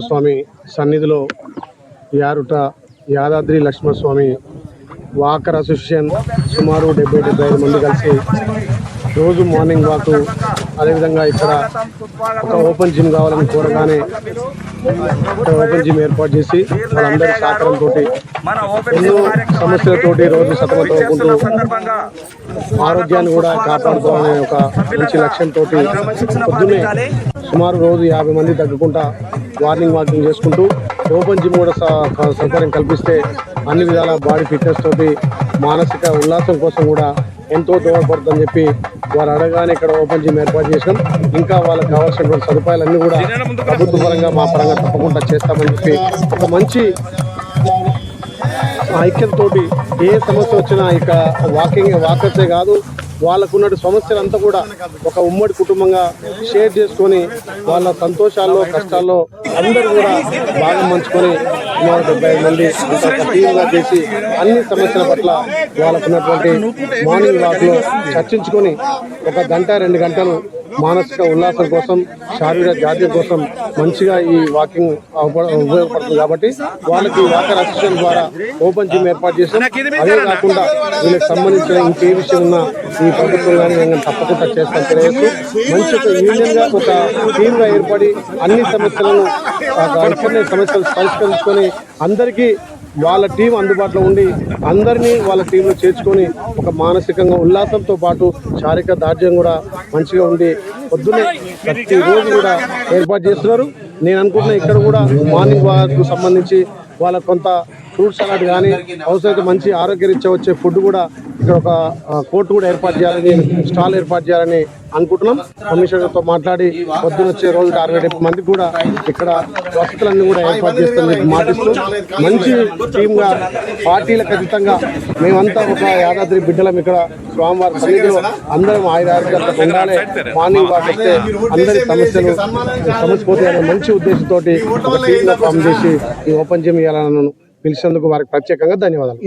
స్వామి సన్నిధిలో యారుట Yadadri Lakshmanaswamy walker association సుమారు డెబ్బై డెబ్బై ఐదు మంది కలిసి రోజు మార్నింగ్ వాక్ అదేవిధంగా ఇక్కడ ఒక ఓపెన్ జిమ్ కావాలని కోరగానే ఇక్కడ ఓపెన్ జిమ్ ఏర్పాటు చేసి వాళ్ళందరి సహకారంతో ఎన్నో సమస్యలతోటి రోజు సతమతమవుకుంటూ ఆరోగ్యాన్ని కూడా కాపాడుకోవాలనే ఒక మంచి లక్ష్యంతో పొద్దున్నే సుమారు రోజు యాభై మంది తగ్గుకుంటా వార్నింగ్ వాకింగ్ చేసుకుంటూ ఓపెన్ జిమ్ కూడా స- సౌకర్యం కల్పిస్తే అన్ని విధాల బాడీ ఫిట్నెస్ తోటి మానసిక ఉల్లాసం కోసం కూడా ఎంతో దోహదపడుతుందని చెప్పి వారు అడగానే ఇక్కడ ఓపెన్ జిమ్ ఏర్పాటు చేసాం ఇంకా వాళ్ళకి కావాల్సినటువంటి సదుపాయాలన్నీ కూడా ప్రభుత్వ పరంగా మా పరంగా తప్పకుండా చేస్తామని చెప్పి ఒక మంచి ఐక్యంతోటి ఏ సమస్య వచ్చినా ఇక వాకింగ్ వాకర్సే కాదు వాళ్ళకున్న సమస్యలంతా కూడా ఒక ఉమ్మడి కుటుంబంగా షేర్ చేసుకొని వాళ్ళ సంతోషాల్లో కష్టాల్లో అందరూ కూడా భాగం మంచుకొని సుమారు డెబ్బై ఐదు మంది ఇంత చేసి అన్ని సమస్యల పట్ల వాళ్ళకున్నటువంటి మార్నింగ్ వాక్లో చర్చించుకొని ఒక గంట రెండు గంటలు మానసిక ఉల్లాసం కోసం శారీరక జాతీయ కోసం మంచిగా ఈ వాకింగ్ ఉపయోగపడుతుంది కాబట్టి వాళ్ళకి వాకర్ అసిస్టెంట్ ద్వారా ఓపెన్ జిమ్ ఏర్పాటు చేసాం అదే కాకుండా వీళ్ళకి సంబంధించిన ఇంకే విషయం ఉన్నా ఈ ప్రభుత్వం కానీ నేను తప్పకుండా చేస్తాను. తెలియదు మంచి ఒక యూనియన్గా ఒక టీమ్గా ఏర్పడి అన్ని సమస్యలను ఆ ఇక్కడనే సమస్యలు పరిష్కరించుకొని అందరికీ వాళ్ళ టీం అందుబాటులో ఉండి అందరినీ వాళ్ళ టీంలో చేర్చుకొని ఒక మానసికంగా ఉల్లాసంతో పాటు శారీరక దార్ఢ్యం కూడా మంచిగా ఉండి పొద్దున్నే ప్రతిరోజు కూడా ఏర్పాటు చేస్తున్నారు. నేను అనుకుంటున్నా ఇక్కడ కూడా మార్నింగ్ వాక్ సంబంధించి వాళ్ళ కొంత ఫ్రూట్ సలాడ్ కానీ అవసరమైతే మంచి ఆరోగ్యరీత్యా వచ్చే ఫుడ్ కూడా ఇక్కడ ఒక కోర్టు కూడా ఏర్పాటు చేయాలని స్టాల్ ఏర్పాటు చేయాలని అనుకుంటున్నాం. కమిషనర్తో మాట్లాడి పొద్దున వచ్చే రోజు అరవై డెబ్బై మందికి కూడా ఇక్కడ వసతులన్నీ కూడా ఏర్పాటు చేస్తామని మాటిస్తూ మంచి టీమ్గా పార్టీల ఖచ్చితంగా మేమంతా ఒక యాదాద్రి బిడ్డలం ఇక్కడ స్వామివారి సన్నిధిలో అందరం ఆయుధ ఆరోగ్యాలతో ఉండాలి. మార్నింగ్ వాక్ వస్తే అందరి సమస్యలు సమస్య పోతాయనే మంచి ఉద్దేశంతో ఒక టీమ్గా ఫామ్ చేసి ఈ ఓపెన్ జిమ్ అన్నాను పిలిచినందుకు వారికి ప్రత్యేకంగా ధన్యవాదాలు.